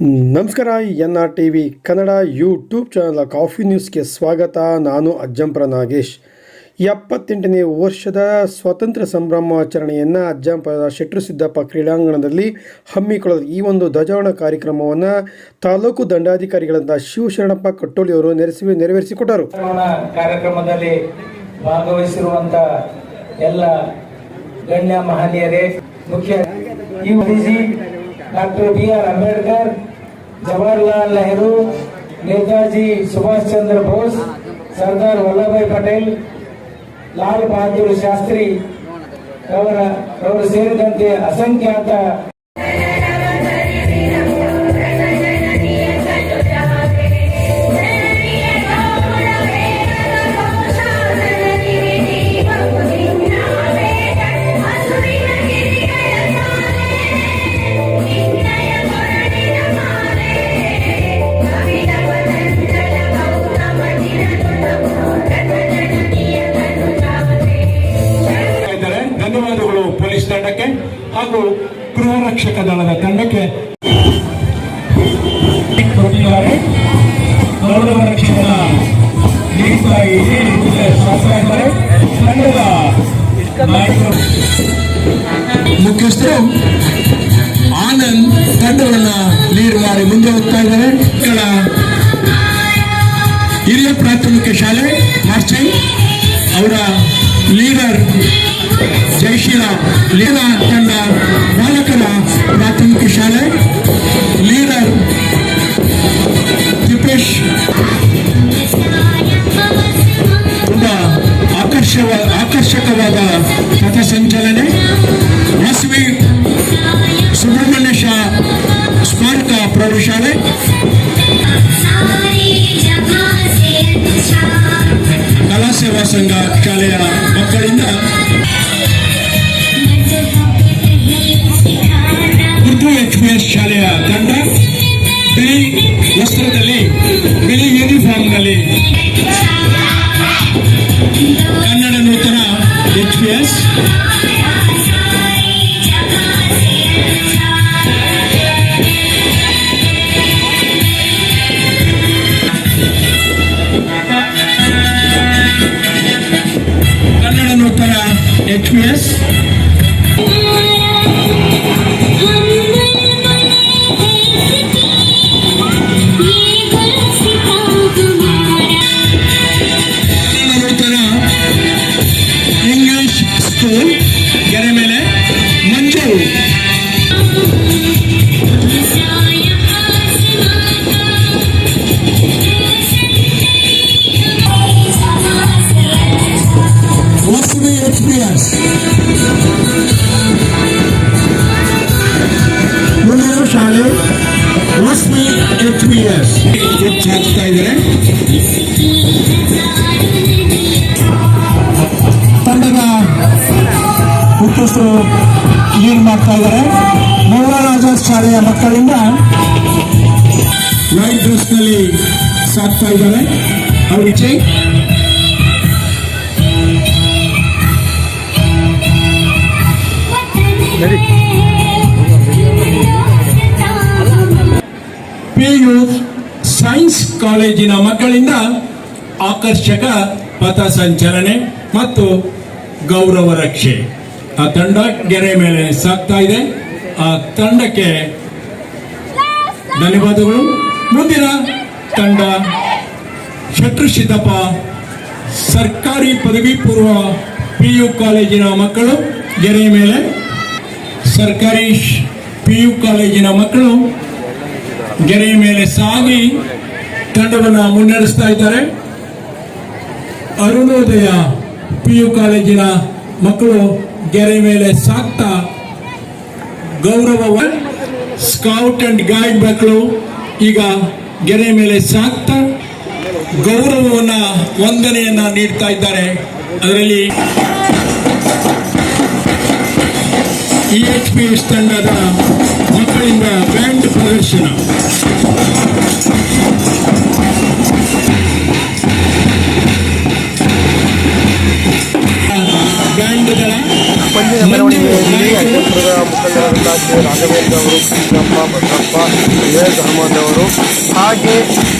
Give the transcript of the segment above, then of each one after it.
ನಮಸ್ಕಾರ N R T V Kannada YouTube channel coffee ನ್ಯೂಸ್ಗೆ ಸ್ವಾಗತ. ನಾನು ಅಜ್ಜಂಪುರ ನಾಗೇಶ್. ಎಪ್ಪತ್ತೆಂಟನೇ ವರ್ಷದ ಸ್ವಾತಂತ್ರ್ಯ ಸಂಭ್ರಮಾಚರಣೆಯನ್ನು ಅಜ್ಜಂಪುರದ ಶೆಟ್ರು ಸಿದ್ದಪ್ಪ ಕ್ರೀಡಾಂಗಣದಲ್ಲಿ ಹಮ್ಮಿಕೊಳ್ಳಲು ಈ ಒಂದು ಧ್ವಜಾವಣ ಕಾರ್ಯಕ್ರಮವನ್ನು ತಾಲೂಕು ದಂಡಾಧಿಕಾರಿಗಳಾದ ಶಿವಶರಣಪ್ಪ ಕಟ್ಟೋಳಿ ಅವರು ನೆರೆಸಿ, ನೆರವೇರಿಸಿಕೊಟ್ಟರು. ಕಾರ್ಯಕ್ರಮದಲ್ಲಿ ಭಾಗವಹಿಸಿರುವಂತ ಎಲ್ಲ ಗಣ್ಯ ಮಹನೀಯರೇ, ಮುಖ್ಯ doctor B R Ambedkar, Jawaharlal Nehru, Netaji Subhash Chandra Bose, Sardar Vallabhbhai Patel, Lal Bahadur Shastri ಅವರ ಅವರು ಸೇರಿದಂತೆ ಅಸಂಖ್ಯಾತ ದಳದ ತಂಡಕ್ಕೆ ಗೌರವ ರಕ್ಷಣೆಯ ನೀಡ್ತಾ ಮುಖ್ಯಸ್ಥರು ಆನಂದ್ ತಂಡವನ್ನ ಲೀಡ್ ಮಾಡಿ ಮುಂದೆ ಹೋಗ್ತಾ ಇದ್ದಾರೆ. ಹಿರಿಯ ಪ್ರಾಥಮಿಕ ಶಾಲೆ ಮಾರ್ಚಿಂಗ್ ಅವರ ಲೀಡರ್ ಜಯಶೀಲ ಲೀಲ ತಂಡ ಬಾಲಕರ ಪ್ರಾಥಮಿಕ ಶಾಲೆ ಲೀಡರ್ ತಿಪೇಶ್ ತುಂಬಾ ಆಕರ್ಷವ ಆಕರ್ಷಕವಾದ ಪಥಸಂಚಲನೆ ವಾಸವಿ ಸುಬ್ರಹ್ಮಣ್ಯ ಶಾ ಸ್ಮಾರಕ ಪ್ರೌಢಶಾಲೆ ಸೇವಾ ಸಂಘ ಶಾಲೆಯ ಮಕ್ಕಳಿಂದ ಉರ್ದು ಎಚ್ ಪಿ ಎಸ್ ಶಾಲೆಯ ತಂಡ ಬಿಳಿ ವಸ್ತ್ರದಲ್ಲಿ ಬಿಳಿ ಯೂನಿಫಾರ್ಮ್ನಲ್ಲಿ ಕನ್ನಡ ನೂತನ H P S H P ಇದ್ದಾರೆ ತಂಡದ ಮುಖ್ಯಸ್ಥರು ಲೀಡ್ ಮಾಡ್ತಾ ಇದ್ದಾರೆ? ಮೌಲರಾಜ ಶಾಲೆಯ ಮಕ್ಕಳಿಂದ ವೈಟ್ ಡ್ರೆಸ್ನಲ್ಲಿ ಸಾಕ್ತಾ ಇದ್ದಾರೆ. ಪಿ ಪಿಯು ಸೈನ್ಸ್ ಕಾಲೇಜಿನ ಮಕ್ಕಳಿಂದ ಆಕರ್ಷಕ ಪಥ ಸಂಚಲನೆ ಮತ್ತು ಗೌರವ ರಕ್ಷೆ. ಆ ತಂಡ ಗೆರೆ ಮೇಲೆ ಸಾಕ್ತಾ ಇದೆ. ಆ ತಂಡಕ್ಕೆ ಧನ್ಯವಾದಗಳು. ಮುಂದಿನ ತಂಡ ಶತ್ರು ಸಿದ್ದಪ್ಪ, ಸರ್ಕಾರಿ ಪದವಿ ಪೂರ್ವ ಪಿ ಯು ಕಾಲೇಜಿನ ಮಕ್ಕಳು, ಗೆರೆ ಮೇಲೆ ಸರ್ಕಾರಿ ಪಿ ಯು ಕಾಲೇಜಿನ ಮಕ್ಕಳು, ಗೆರೆ ಮೇಲೆ ಸಾಗಿ ತಂಡವನ್ನು ಮುನ್ನಡೆಸ್ತಾ ಇದ್ದಾರೆ. ಅರುಣೋದಯ ಪಿ ಯು ಕಾಲೇಜಿನ ಮಕ್ಕಳು ಗೆರೆ ಮೇಲೆ ಸಾಕ್ತಾ ಗೌರವ ಸ್ಕೌಟ್ ಅಂಡ್ ಗೈಡ್ ಮಕ್ಕಳು ಈಗ ಗೆರೆ ಮೇಲೆ ಸಾಕ್ತಾ ಗೌರವವನ್ನ ವಂದನೆಯನ್ನ ನೀಡ್ತಾ ಇದ್ದಾರೆ. ಅದರಲ್ಲಿ ಇ ಎಚ್ ಪಿ ತಂಡದ ಮಕ್ಕಳಿಂದ ಬ್ಯಾಂಡ್ ಪ್ರದರ್ಶನ. ಮುಂದಿನ ಮೆರವಣಿಗೆಯಲ್ಲಿ ಅಜ್ಜಂಪುರದ ಮುಖಂಡರಾದ ಕೆ ರಾಘವೇಂದ್ರ ಅವರು ಕೃಷ್ಣಪ್ಪ ಭದ್ರಪ್ಪ ವಿವೇಕ್ ಅಹಮದ್ ಅವರು ಹಾಗೆ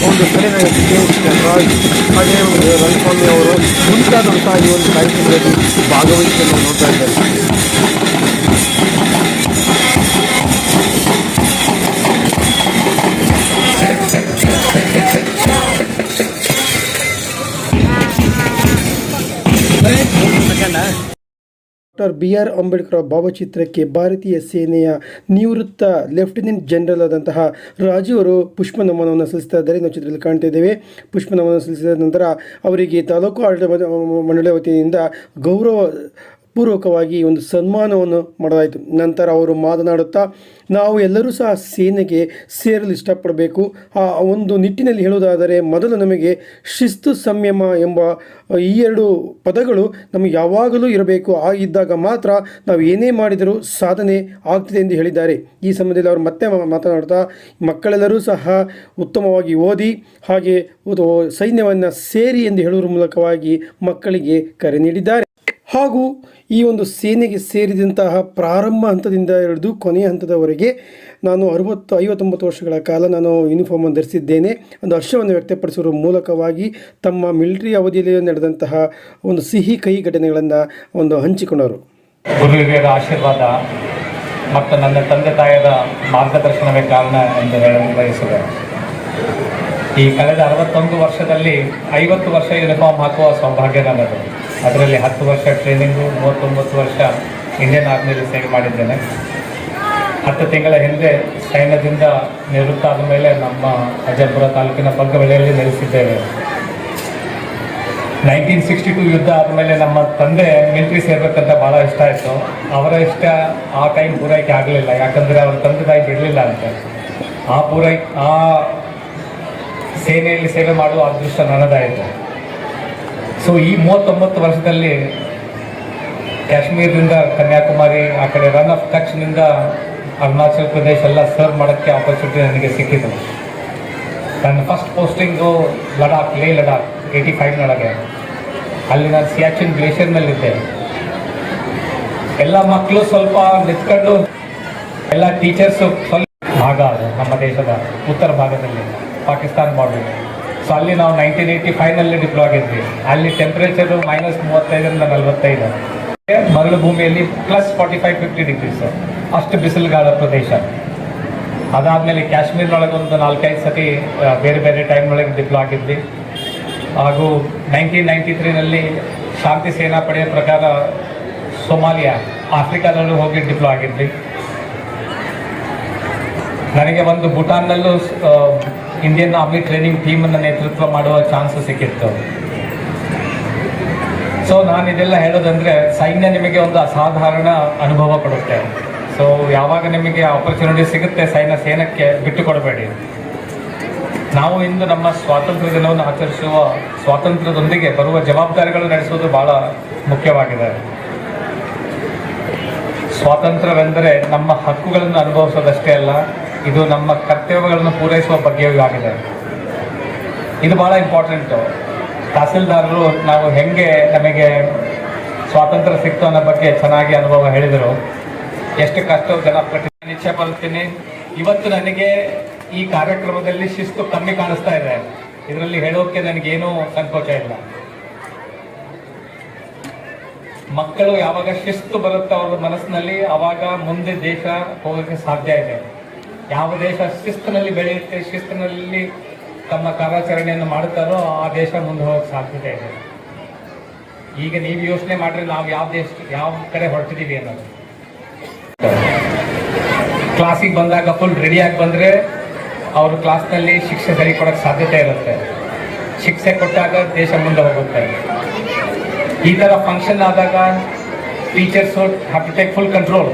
ಒಂದು ಸರಿನ ಕೆ ನಟರಾಜ್ ಹಾಗೆ ರಂಗಸ್ವಾಮಿ ಅವರು ಮುಂತಾದಂತಹ ಈ ಒಂದು ಕಾರ್ಯಕ್ರಮದಲ್ಲಿ ಭಾಗವಹಿಸಿಕೊಂಡು ನಾವು ನೋಡ್ತಾ ಇದ್ದೇವೆ ಡಾಕ್ಟರ್ ಬಿ ಆರ್ ಅಂಬೇಡ್ಕರ್ ಭಾವಚಿತ್ರಕ್ಕೆ ಭಾರತೀಯ ಸೇನೆಯ ನಿವೃತ್ತ ಲೆಫ್ಟಿನೆಂಟ್ ಜನರಲ್ ಆದಂತಹ ರಾಜು ಅವರು ಪುಷ್ಪ ನಮನವನ್ನು ಸಲ್ಲಿಸ್ತಾ ಇದ್ದಾರೆ. ನಾವು ಚಿತ್ರದಲ್ಲಿ ಕಾಣ್ತಾ ಇದ್ದೇವೆ. ಪುಷ್ಪ ನಮನ ಸಲ್ಲಿಸಿದ ನಂತರ ಅವರಿಗೆ ತಾಲೂಕು ಆಡಳಿತ ಮಂಡಳಿ ವತಿಯಿಂದ ಗೌರವ ಪೂರ್ವಕವಾಗಿ ಒಂದು ಸನ್ಮಾನವನ್ನು ಮಾಡಲಾಯಿತು. ನಂತರ ಅವರು ಮಾತನಾಡುತ್ತಾ, ನಾವು ಎಲ್ಲರೂ ಸಹ ಸೇನೆಗೆ ಸೇರಲು ಇಷ್ಟಪಡಬೇಕು. ಆ ಒಂದು ನಿಟ್ಟಿನಲ್ಲಿ ಹೇಳುವುದಾದರೆ, ಮೊದಲು ನಮಗೆ ಶಿಸ್ತು ಸಂಯಮ ಎಂಬ ಈ ಎರಡು ಪದಗಳು ನಮಗೆ ಯಾವಾಗಲೂ ಇರಬೇಕು. ಆ ಮಾತ್ರ ನಾವು ಏನೇ ಮಾಡಿದರೂ ಸಾಧನೆ ಆಗ್ತದೆ ಎಂದು ಹೇಳಿದ್ದಾರೆ. ಈ ಸಂಬಂಧದಲ್ಲಿ ಅವರು ಮತ್ತೆ ಮಾತನಾಡ್ತಾ ಮಕ್ಕಳೆಲ್ಲರೂ ಸಹ ಉತ್ತಮವಾಗಿ ಓದಿ, ಹಾಗೆ ಸೈನ್ಯವನ್ನು ಸೇರಿ ಎಂದು ಹೇಳುವ ಮೂಲಕವಾಗಿ ಮಕ್ಕಳಿಗೆ ಕರೆ ನೀಡಿದ್ದಾರೆ. ಹಾಗೂ ಈ ಒಂದು ಸೇನೆಗೆ ಸೇರಿದಂತಹ ಪ್ರಾರಂಭ ಹಂತದಿಂದ ಹಿಡಿದು ಕೊನೆಯ ಹಂತದವರೆಗೆ ನಾನು ಅರುವತ್ತು, ಐವತ್ತೊಂಬತ್ತು ವರ್ಷಗಳ ಕಾಲ ನಾನು ಯೂನಿಫಾರ್ಮನ್ನು ಧರಿಸಿದ್ದೇನೆ. ಒಂದು ಹರ್ಷವನ್ನು ವ್ಯಕ್ತಪಡಿಸುವ ಮೂಲಕವಾಗಿ ತಮ್ಮ ಮಿಲಿಟರಿ ಅವಧಿಯಲ್ಲಿ ನಡೆದಂತಹ ಒಂದು ಸಿಹಿ ಕಹಿ ಘಟನೆಗಳನ್ನು ಒಂದು ಹಂಚಿಕೊಂಡರು. ಗುರು ಆಶೀರ್ವಾದ ಮತ್ತು ನನ್ನ ತಂದೆ ತಾಯಿಯ ಮಾರ್ಗದರ್ಶನವೇ ಕಾರಣ ಎಂದು ಹೇಳಲು ಬಯಸಿದೆ. ಈ ಕಳೆದ ಅರವತ್ತೊಂದು ವರ್ಷದಲ್ಲಿ ಐವತ್ತು ವರ್ಷ ಯೂನಿಫಾರ್ಮ್ ಹಾಕುವ ಸೌಭಾಗ್ಯ ನನ್ನದು. ಅದರಲ್ಲಿ ಹತ್ತು ವರ್ಷ ಟ್ರೈನಿಂಗು ಮೂವತ್ತೊಂಬತ್ತು ವರ್ಷ ಇಂಡಿಯನ್ ಆರ್ಮಿಯಲ್ಲಿ ಸೇವೆ ಮಾಡಿದ್ದೇನೆ. ಹತ್ತು ತಿಂಗಳ ಹಿಂದೆ ಸೈನ್ಯದಿಂದ ನಿವೃತ್ತ ಆದ ಮೇಲೆ ನಮ್ಮ ಅಜಯಪುರ ತಾಲೂಕಿನ ಪಗ್ಗಬಳ್ಳಿಯಲ್ಲಿ ನೆಲೆಸಿದ್ದೇವೆ. ನೈನ್ಟೀನ್ ಸಿಕ್ಸ್ಟಿ ಟು ಯುದ್ಧ ಆದಮೇಲೆ ನಮ್ಮ ತಂದೆ ಮಿಲಿಟ್ರಿ ಸೇರ್ಬೇಕಂತ ಭಾಳ ಇಷ್ಟ ಆಯಿತು. ಅವರ ಇಷ್ಟ ಆ ಟೈಮ್ ಪೂರೈಕೆ ಆಗಲಿಲ್ಲ. ಯಾಕಂದರೆ ಅವ್ರ ತಂದೆ ತಾಯಿ ಬಿಡಲಿಲ್ಲ ಅಂತ. ಆ ಪೂರೈ, ಆ ಸೇನೆಯಲ್ಲಿ ಸೇವೆ ಮಾಡುವ ಅದೃಷ್ಟ ನನ್ನದಾಯಿತು. ಸೊ ಈ ಮೂವತ್ತೊಂಬತ್ತು ವರ್ಷದಲ್ಲಿ ಕಾಶ್ಮೀರದಿಂದ ಕನ್ಯಾಕುಮಾರಿ, ಆ ಕಡೆ ರನ್ ಆಫ್ ಕಚ್ನಿಂದ ಅರುಣಾಚಲ್ ಪ್ರದೇಶ ಎಲ್ಲ ಸರ್ವ್ ಮಾಡೋಕ್ಕೆ ಆಪರ್ಚುನಿಟಿ ನನಗೆ ಸಿಕ್ಕಿತು. ನನ್ನ ಫಸ್ಟ್ ಪೋಸ್ಟಿಂಗು ಲಡಾಖ್ ಲೇ ಲಡಾಖ್ ಏಯ್ಟಿ ಫೈವ್ನೊಳಗೆ ಅಲ್ಲಿ ನಾನು ಸಿಯಾಚಿನ್ ಗ್ಲೇಷಿಯರ್ನಲ್ಲಿದ್ದೆ ಎಲ್ಲ ಮಕ್ಕಳು ಸ್ವಲ್ಪ ನಿಂತ್ಕೊಂಡು ಎಲ್ಲ ಟೀಚರ್ಸು ಸ್ವಲ್ಪ ಭಾಗ ಅದು ನಮ್ಮ ದೇಶದ ಉತ್ತರ ಭಾಗದಲ್ಲಿ, ಪಾಕಿಸ್ತಾನ ಬಾರ್ಡರ್ ಸೊ ಅಲ್ಲಿ ನಾವು ನೈನ್ಟೀನ್ ಏಯ್ಟಿ ಫೈವ್ನಲ್ಲಿ ಡಿಪ್ಲೋ ಆಗಿದ್ವಿ. ಅಲ್ಲಿ ಟೆಂಪ್ರೇಚರು ಮೈನಸ್ ಮೂವತ್ತೈದರಿಂದ ನಲವತ್ತೈದು. ಮರಳು ಭೂಮಿಯಲ್ಲಿ plus forty five fifty degrees ಅಷ್ಟು ಬಿಸಿಲುಗಾಲ ಪ್ರದೇಶ. ಅದಾದಮೇಲೆ ಕಾಶ್ಮೀರ್ನೊಳಗೊಂದು ನಾಲ್ಕೈದು ಸತಿ ಬೇರೆ ಬೇರೆ ಟೈಮ್ನೊಳಗೆ ಡಿಪ್ಲೋ ಆಗಿದ್ವಿ. ಹಾಗೂ ನೈನ್ಟೀನ್ ನೈಂಟಿ ತ್ರೀನಲ್ಲಿ ಶಾಂತಿ ಸೇನಾ ಪಡೆಯ ಪ್ರಕಾರ ಸೋಮಾಲಿಯಾ, ಆಫ್ರಿಕಾದಲ್ಲೂ ಹೋಗಿ ಡಿಪ್ಲೋ ಆಗಿದ್ವಿ. ನನಗೆ ಒಂದು ಭೂಟಾನ್ನಲ್ಲೂ ಇಂಡಿಯನ್ ಆರ್ಮಿ ಟ್ರೈನಿಂಗ್ ಟೀಮನ್ನು ನೇತೃತ್ವ ಮಾಡುವ ಚಾನ್ಸ್ ಸಿಕ್ಕಿತ್ತು. ಸೊ ನಾನು ಇದೆಲ್ಲ ಹೇಳೋದಂದ್ರೆ, ಸೈನ್ಯ ನಿಮಗೆ ಒಂದು ಅಸಾಧಾರಣ ಅನುಭವ ಕೊಡುತ್ತೆ. ಸೊ ಯಾವಾಗ ನಿಮಗೆ ಆಪರ್ಚುನಿಟಿ ಸಿಗುತ್ತೆ ಸೈನ್ಯ ಸೇನಕ್ಕೆ ಬಿಟ್ಟು ಕೊಡಬೇಡಿ ನಾವು ಇಂದು ನಮ್ಮ ಸ್ವಾತಂತ್ರ್ಯ ದಿನವನ್ನು ಆಚರಿಸುವ ಸ್ವಾತಂತ್ರ್ಯದೊಂದಿಗೆ ಬರುವ ಜವಾಬ್ದಾರಿಗಳು ನಡೆಸುವುದು ಬಹಳ ಮುಖ್ಯವಾಗಿದೆ. ಸ್ವಾತಂತ್ರ್ಯವೆಂದರೆ ನಮ್ಮ ಹಕ್ಕುಗಳನ್ನು ಅನುಭವಿಸೋದಷ್ಟೇ ಅಲ್ಲ ಇದು ನಮ್ಮ ಕರ್ತವ್ಯಗಳನ್ನು ಪೂರೈಸುವ ಬಗ್ಗೆಯೂ ಆಗಿದೆ. ಇದು ಬಹಳ ಇಂಪಾರ್ಟೆಂಟು ತಹಸೀಲ್ದಾರರು ನಾವು ಹೆಂಗೆ ನಮಗೆ ಸ್ವಾತಂತ್ರ್ಯ ಸಿಕ್ತು ಅನ್ನೋ ಬಗ್ಗೆ ಚೆನ್ನಾಗಿ ಅನುಭವ ಹೇಳಿದರು. ಎಷ್ಟು ಕಷ್ಟ, ಜನ ಪಟ್ಟಿ ಬರುತ್ತೀನಿ. ಇವತ್ತು ನನಗೆ ಈ ಕಾರ್ಯಕ್ರಮದಲ್ಲಿ ಶಿಸ್ತು ಕಮ್ಮಿ ಕಾಣಿಸ್ತಾ ಇದೆ. ಇದರಲ್ಲಿ ಹೇಳೋಕೆ ನನಗೇನೂ ಸಂಕೋಚ ಇಲ್ಲ. ಮಕ್ಕಳು ಯಾವಾಗ ಶಿಸ್ತು ಬರುತ್ತೆ ಅವ್ರ ಮನಸ್ಸಿನಲ್ಲಿ, ಅವಾಗ ಮುಂದೆ ದೇಶ ಹೋಗೋಕೆ ಸಾಧ್ಯ ಇದೆ. ಯಾವ ದೇಶ ಶಿಸ್ತಿನಲ್ಲಿ ಬೆಳೆಯುತ್ತೆ, ಶಿಸ್ತಿನಲ್ಲಿ ತಮ್ಮ ಕಾರ್ಯಾಚರಣೆಯನ್ನು ಮಾಡುತ್ತಾರೋ ಆ ದೇಶ ಮುಂದೆ ಹೋಗಕ್ಕೆ ಸಾಧ್ಯತೆ ಇದೆ. ಈಗ ನೀವು ಯೋಚನೆ ಮಾಡ್ರಿ ನಾವು ಯಾವ ದೇಶ, ಯಾವ ಕಡೆ ಹೊರಟಿದ್ದೀವಿ ಅನ್ನೋದು. ಕ್ಲಾಸಿಗೆ ಬಂದಾಗ ಫುಲ್ ರೆಡಿಯಾಗಿ ಬಂದರೆ ಅವರು ಕ್ಲಾಸ್ನಲ್ಲಿ ಶಿಕ್ಷೆ ಸರಿ ಕೊಡೋಕ್ಕೆ ಸಾಧ್ಯತೆ ಇರುತ್ತೆ. ಶಿಕ್ಷೆ ಕೊಟ್ಟಾಗ ದೇಶ ಮುಂದೆ ಹೋಗುತ್ತೆ. ಈ ಥರ ಫಂಕ್ಷನ್ ಆದಾಗ teachers have to take full control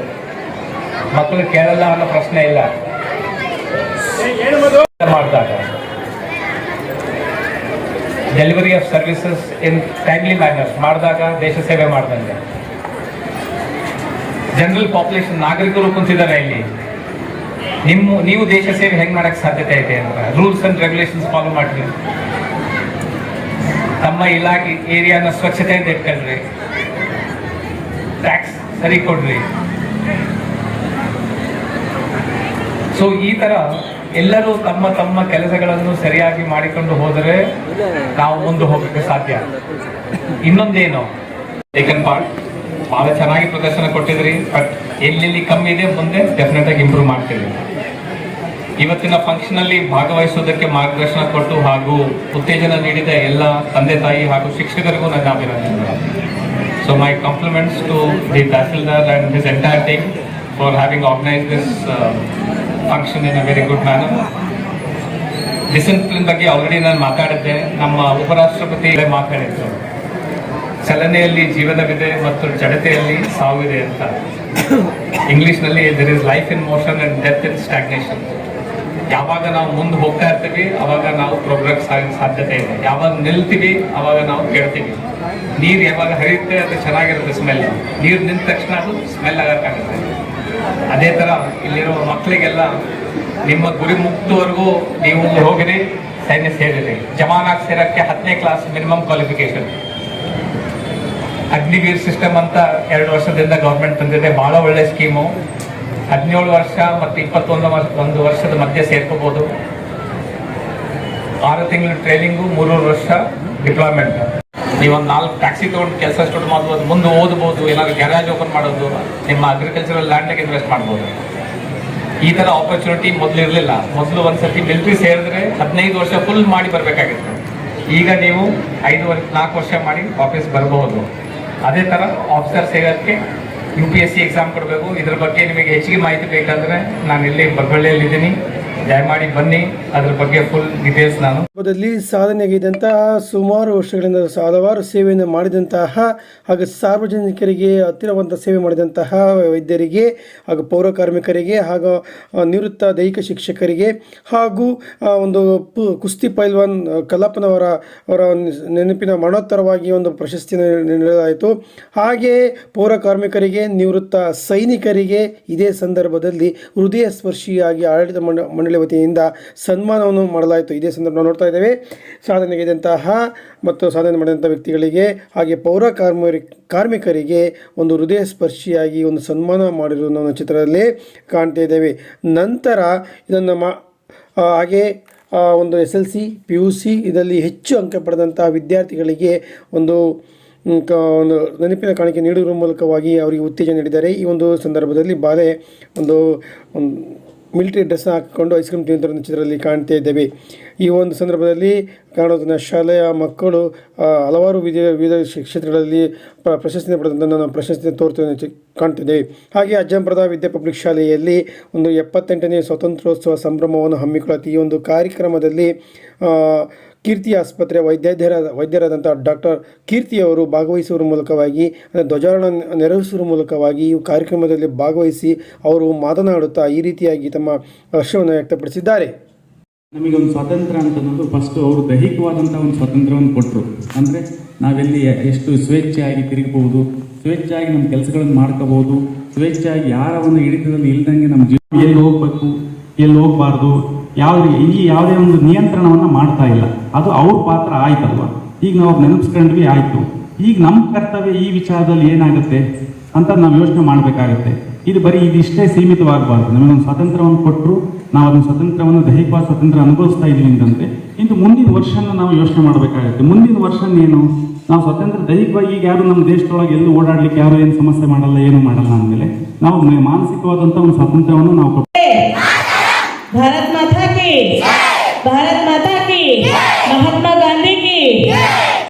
ಮಕ್ಕಳು ಕೇಳಲ್ಲ ಅನ್ನೋ ಪ್ರಶ್ನೆ ಇಲ್ಲ. Delivery of services in timely manners ಮಾಡಿದಾಗ, ದೇಶ ಸೇವೆ ಮಾಡಿದಂಗೆ. ಜನರಲ್ ಪಾಪ್ಯುಲೇಷನ್ ನಾಗರಿಕರು ಕುಂತಿದ್ದಾರೆ ಇಲ್ಲಿ. ನಿಮ್ಮ, ನೀವು ದೇಶ ಸೇವೆ ಹೆಂಗ್ ಮಾಡಕ್ ಸಾಧ್ಯತೆ ಇದೆ ಅಂದ್ರೆ ರೂಲ್ಸ್ ಅಂಡ್ ರೆಗ್ಯುಲೇಷನ್ಸ್ ಫಾಲೋ ಮಾಡ್ರಿ ತಮ್ಮ ಇಲಾಖೆ, ಏರಿಯಾನ ಸ್ವಚ್ಛತೆ ಅಂತ ಇಟ್ಕೊಳ್ರಿ. ಟ್ಯಾಕ್ಸ್ ಸರಿ ಕೊಡ್ರಿ. ಸೊ ಈ ತರ ಎಲ್ಲರೂ ತಮ್ಮ ತಮ್ಮ ಕೆಲಸಗಳನ್ನು ಸರಿಯಾಗಿ ಮಾಡಿಕೊಂಡು ಹೋದರೆ ನಾವು ಮುಂದೆ ಹೋಗಕ್ಕೆ ಸಾಧ್ಯ. ಇನ್ನೊಂದೇನು? ಟೇಕನ್ ಪಾರ್ಟ್ ಬಹಳ ಚೆನ್ನಾಗಿ ಪ್ರದರ್ಶನ ಕೊಟ್ಟಿದ್ರಿ. ಬಟ್ ಎಲ್ಲೆಲ್ಲಿ ಕಮ್ಮಿ ಇದೆ ಮುಂದೆ ಡೆಫಿನೆಟ್ ಆಗಿ ಇಂಪ್ರೂವ್ ಮಾಡ್ತೀವಿ. ಇವತ್ತಿನ ಫಂಕ್ಷನ್ ಅಲ್ಲಿ ಭಾಗವಹಿಸುವುದಕ್ಕೆ ಮಾರ್ಗದರ್ಶನ ಕೊಟ್ಟು ಹಾಗೂ ಉತ್ತೇಜನ ನೀಡಿದ ಎಲ್ಲ ತಂದೆ ತಾಯಿ ಹಾಗೂ ಶಿಕ್ಷಕರಿಗೂ ನನ್ನ ಅಭಿನಂದನೆಗಳು. So my compliments to the tahsildar and this entire team for having organise this function in a very good manner discipline ಬಗ್ಗೆ ಆಲ್ರೆಡಿ ನಾನು ಮಾತಾಡಿದ್ದೆ. ನಮ್ಮ ಉಪರಾಷ್ಟ್ರಪತಿ ಮಾತಾಡಿದ್ರು. ಚಲನೆಯಲ್ಲಿ ಜೀವನವಿದೆ ಮತ್ತು ಜಡತೆಯಲ್ಲಿ ಸಾವಿದೆ ಅಂತ. ಇಂಗ್ಲೀಷ್ನಲ್ಲಿ there is life in motion and death in stagnation ಯಾವಾಗ ನಾವು ಮುಂದೆ ಹೋಗ್ತಾ ಇರ್ತೀವಿ, ಅವಾಗ ನಾವು ಪ್ರೋಗ್ರೆಸ್ ಆಗ ಸಾಧ್ಯತೆ ಇದೆ. ಯಾವಾಗ ನಿಲ್ತೀವಿ, ಅವಾಗ ನಾವು ಕೇಳ್ತೀವಿ ನೀರು ಯಾವಾಗ ಹರಿಯುತ್ತೆ, ಅದು ಚೆನ್ನಾಗಿರುತ್ತೆ ಸ್ಮೆಲ್ ನೀರು ನಿಂತ ತಕ್ಷಣ ಅದು ಸ್ಮೆಲ್ ಆಗಕ್ಕಾಗುತ್ತೆ ಅದೇ ಥರ ಇಲ್ಲಿರೋ ಮಕ್ಕಳಿಗೆಲ್ಲ ನಿಮ್ಮ ಗುರಿ ಮುಕ್ತವರೆಗೂ ನೀವು ಹೋಗಿರಿ ಸೈನ್ಯ ಸೇರಿರಿ. ಜಮಾನಾಗಿ ಸೇರೋಕ್ಕೆ ಹತ್ತನೇ class minimum qualification Agniveer system ಅಂತ ಎರಡು ವರ್ಷದಿಂದ ಗೌರ್ಮೆಂಟ್ ತಂದಿದೆ. ಭಾಳ ಒಳ್ಳೆ ಸ್ಕೀಮು ಹದಿನೇಳು ವರ್ಷ ಮತ್ತು ಇಪ್ಪತ್ತೊಂದು ವರ್ಷ, ಒಂದು ವರ್ಷದ ಮಧ್ಯೆ ಸೇರ್ಕೋಬೋದು. ಆರು ತಿಂಗಳ ಟ್ರೈನಿಂಗು ಮೂರು ವರ್ಷ ಡಿಪ್ಲಾಯ್ಮೆಂಟ್ ನೀವೊಂದು ನಾಲ್ಕು ಟ್ಯಾಕ್ಸಿ ತೊಗೊಂಡು ಕೆಲಸ ಸ್ಟಾರ್ಟ್ ಮಾಡ್ಬೋದು ಮುಂದೆ ಓದ್ಬೋದು, ಏನಾದರೂ ಗ್ಯಾರೇಜ್ ಓಪನ್ ಮಾಡೋದು, ನಿಮ್ಮ ಅಗ್ರಿಕಲ್ಚರಲ್ ಲ್ಯಾಂಡಿಗೆ ಇನ್ವೆಸ್ಟ್ ಮಾಡ್ಬೋದು. ಈ ಥರ ಆಪರ್ಚುನಿಟಿ ಮೊದಲು ಇರಲಿಲ್ಲ. ಮೊದಲು ಒಂದು ಸರ್ತಿ ಮಿಲ್ಟ್ರಿ ಸೇರಿದ್ರೆ ಹದಿನೈದು ವರ್ಷ ಫುಲ್ ಮಾಡಿ ಬರಬೇಕಾಗಿತ್ತು. ಈಗ ನೀವು ಐದು ವರ್ಷ, ನಾಲ್ಕು ವರ್ಷ ಮಾಡಿ ವಾಪಸ್ ಬರಬಹುದು ಅದೇ ಥರ officer ಸೇರೋಕ್ಕೆ U P S C exam ಕೊಡಬೇಕು. ಇದ್ರ ಬಗ್ಗೆ ನಿಮಗೆ ಹೆಚ್ಚಿಗೆ ಮಾಹಿತಿ ಬೇಕಂದರೆ ನಾನು ಇಲ್ಲಿ ಬಗ್ಗಳ್ಳಿಯಲ್ಲಿದ್ದೀನಿ ದಯಮಾಡಿ ಬನ್ನಿ, ಅದ್ರ ಬಗ್ಗೆ ಫುಲ್ ಡೀಟೇಲ್ಸ್ ನಾನು. ಹಬ್ಬದಲ್ಲಿ ಸಾಧನೆಯಾಗಿದ್ದಂತಹ ಸುಮಾರು ವರ್ಷಗಳಿಂದ ಹಲವಾರು ಸೇವೆಯನ್ನು ಮಾಡಿದಂತಹ ಹಾಗೂ ಸಾರ್ವಜನಿಕರಿಗೆ ಹತ್ತಿರವಂತ ಸೇವೆ ಮಾಡಿದಂತಹ ವೈದ್ಯರಿಗೆ ಹಾಗೂ ಪೌರ ಕಾರ್ಮಿಕರಿಗೆ ಹಾಗೂ ನಿವೃತ್ತ ದೈಹಿಕ ಶಿಕ್ಷಕರಿಗೆ ಹಾಗೂ ಒಂದು ಕುಸ್ತಿ ಪೈಲ್ವಾನ್ ಕಲ್ಲಪ್ಪನವರ ಅವರ ನೆನಪಿನ ಮರಣೋತ್ತರವಾಗಿ ಒಂದು ಪ್ರಶಸ್ತಿಯನ್ನು ನೀಡಲಾಯಿತು. ಹಾಗೆಯೇ ಪೌರ ಕಾರ್ಮಿಕರಿಗೆ, ನಿವೃತ್ತ ಸೈನಿಕರಿಗೆ ಇದೇ ಸಂದರ್ಭದಲ್ಲಿ ಹೃದಯ ಸ್ಪರ್ಶಿಯಾಗಿ ಆಡಳಿತ ಮಂಡ ಮಂಡಳಿ ವತಿಯಿಂದ ಸನ್ಮಾನವನ್ನು ಮಾಡಲಾಯಿತು. ಇದೇ ಸಂದರ್ಭ ನೋಡ್ತಾ ಇದ್ದೇವೆ. ಸಾಧನೆಗಿದಂತಹ ಮತ್ತು ಸಾಧನೆ ಮಾಡಿದಂಥ ವ್ಯಕ್ತಿಗಳಿಗೆ ಹಾಗೆ ಪೌರ ಕಾರ್ಮಿ ಕಾರ್ಮಿಕರಿಗೆ ಒಂದು ಹೃದಯ ಸ್ಪರ್ಶಿಯಾಗಿ ಒಂದು ಸನ್ಮಾನ ಮಾಡಿರುವುದನ್ನು ನಾವು ಚಿತ್ರದಲ್ಲಿ ಕಾಣ್ತಾ ಇದ್ದೇವೆ. ನಂತರ ಇದನ್ನು ಮಾ ಹಾಗೆ ಒಂದು S L C, P U C ಇದರಲ್ಲಿ ಹೆಚ್ಚು ಅಂಕ ಪಡೆದಂತಹ ವಿದ್ಯಾರ್ಥಿಗಳಿಗೆ ಒಂದು ಕ, ಒಂದು ನೆನಪಿನ ಕಾಣಿಕೆ ನೀಡುವ ಮೂಲಕವಾಗಿ ಅವರಿಗೆ ಉತ್ತೇಜನ ನೀಡಿದ್ದಾರೆ. ಈ ಒಂದು ಸಂದರ್ಭದಲ್ಲಿ ಬಾಲೆ ಒಂದು ಮಿಲಿಟರಿ ಡ್ರೆಸ್ ಹಾಕಿಕೊಂಡು ಐಸ್ ಕ್ರೀಮ್ ತಿಂತಿರೋ ಚಿತ್ರದಲ್ಲಿ ಕಾಣ್ತಾ ಇದ್ದೇವೆ. ಈ ಒಂದು ಸಂದರ್ಭದಲ್ಲಿ ಕಾಣೋದನ್ನ ಶಾಲೆಯ ಮಕ್ಕಳು ಹಲವಾರು ವಿಧ, ವಿವಿಧ ಕ್ಷೇತ್ರಗಳಲ್ಲಿ ಪ್ರ ಪ್ರಶಸ್ತಿ ಪಡೆದಂಥ ನಾವು ಪ್ರಶಸ್ತಿ ತೋರ್ತಾ ಕಾಣ್ತಿದ್ದೇವೆ. ಹಾಗೆ ಅಜ್ಜಂಪುರದ ವಿದ್ಯಾ ಪಬ್ಲಿಕ್ ಶಾಲೆಯಲ್ಲಿ ಒಂದು ಎಪ್ಪತ್ತೆಂಟನೇ ಸ್ವಾತಂತ್ರ್ಯೋತ್ಸವ ಸಂಭ್ರಮವನ್ನು ಹಮ್ಮಿಕೊಳ್ಳುತ್ತೆ ಈ ಒಂದು ಕಾರ್ಯಕ್ರಮದಲ್ಲಿ ಕೀರ್ತಿ ಆಸ್ಪತ್ರೆ ವೈದ್ಯಾಧ್ಯರ ವೈದ್ಯರಾದಂಥ ಡಾಕ್ಟರ್ ಕೀರ್ತಿಯವರು ಭಾಗವಹಿಸುವ ಮೂಲಕವಾಗಿ ಧ್ವಜಾರೋಹಣ ನೆರವೇರಿಸುವ ಮೂಲಕವಾಗಿ ಈ ಕಾರ್ಯಕ್ರಮದಲ್ಲಿ ಭಾಗವಹಿಸಿ ಅವರು ಮಾತನಾಡುತ್ತಾ ಈ ರೀತಿಯಾಗಿ ತಮ್ಮ ಹರ್ಷವನ್ನು ವ್ಯಕ್ತಪಡಿಸಿದ್ದಾರೆ. ನಮಗೊಂದು ಸ್ವಾತಂತ್ರ್ಯ ಅಂತ ಅನ್ನೋದು ಫಸ್ಟ್ ಅವರು ದೈಹಿಕವಾದಂಥ ಒಂದು ಸ್ವಾತಂತ್ರ್ಯವನ್ನು ಕೊಟ್ಟರು ಅಂದರೆ ನಾವೆಲ್ಲಿ ಎಷ್ಟು ಸ್ವೇಚ್ಛೆಯಾಗಿ ತಿರುಗಬಹುದು, ಸ್ವೇಚ್ಛೆಯಾಗಿ ನಮ್ಮ ಕೆಲಸಗಳನ್ನು ಮಾಡ್ಕೋಬಹುದು, ಸ್ವೇಚ್ಛೆಯಾಗಿ ಯಾರ ಒಂದು ಹಿಡಿತದಲ್ಲಿ ಇಲ್ದಂಗೆ ನಮ್ಮ ಜೀವನ ಎಲ್ಲಿ ಹೋಗ್ಬೇಕು, ಎಲ್ಲಿ ಹೋಗ್ಬಾರ್ದು ಯಾವ ಈ ಯಾವುದೇ ಒಂದು ನಿಯಂತ್ರಣವನ್ನು ಮಾಡ್ತಾ ಇಲ್ಲ. ಅದು ಅವ್ರ ಪಾತ್ರ ಆಯ್ತಲ್ವ? ಈಗ ನಾವು ನೆನಪಿಸ್ಕೊಂಡ್ವಿ ಆಯಿತು. ಈಗ ನಮ್ಮ ಕರ್ತವ್ಯ ಈ ವಿಚಾರದಲ್ಲಿ ಏನಾಗುತ್ತೆ ಅಂತ ನಾವು ಯೋಚನೆ ಮಾಡಬೇಕಾಗುತ್ತೆ. ಇದು ಬರೀ ಇದಿಷ್ಟೇ ಸೀಮಿತವಾಗಬಾರ್ದು. ನಮಗೊಂದು ಸ್ವಾತಂತ್ರ್ಯವನ್ನು ಕೊಟ್ಟರು ನಾವು ಅದನ್ನು ಸ್ವಾತಂತ್ರ್ಯವನ್ನು ದೈಹಿಕವಾದ ಸ್ವಾತಂತ್ರ್ಯ ಅನುಭವಿಸ್ತಾ ಇದ್ದೀವಿ ಅಂತಂದರೆ ಇಂದು ಮುಂದಿನ ವರ್ಷನ ನಾವು ಯೋಚನೆ ಮಾಡಬೇಕಾಗುತ್ತೆ. ಮುಂದಿನ ವರ್ಷ ಏನು ನಾವು ಸ್ವಾತಂತ್ರ್ಯ ದೈಹಿಕವಾಗಿ ಈಗ ಯಾರು ನಮ್ಮ ದೇಶದೊಳಗೆ ಎಲ್ಲೂ ಓಡಾಡ್ಲಿಕ್ಕೆ ಯಾರು ಏನು ಸಮಸ್ಯೆ ಮಾಡಲ್ಲ, ಏನು ಮಾಡಲ್ಲ ಅಂದಮೇಲೆ, ನಾವು ಮಾನಸಿಕವಾದಂಥ ಒಂದು ಸ್ವಾತಂತ್ರ್ಯವನ್ನು ನಾವು ಕೊಟ್ಟು ಭಾರತ್ ಮಾತಾ की। भारत माता की। महात्मा गांधी की।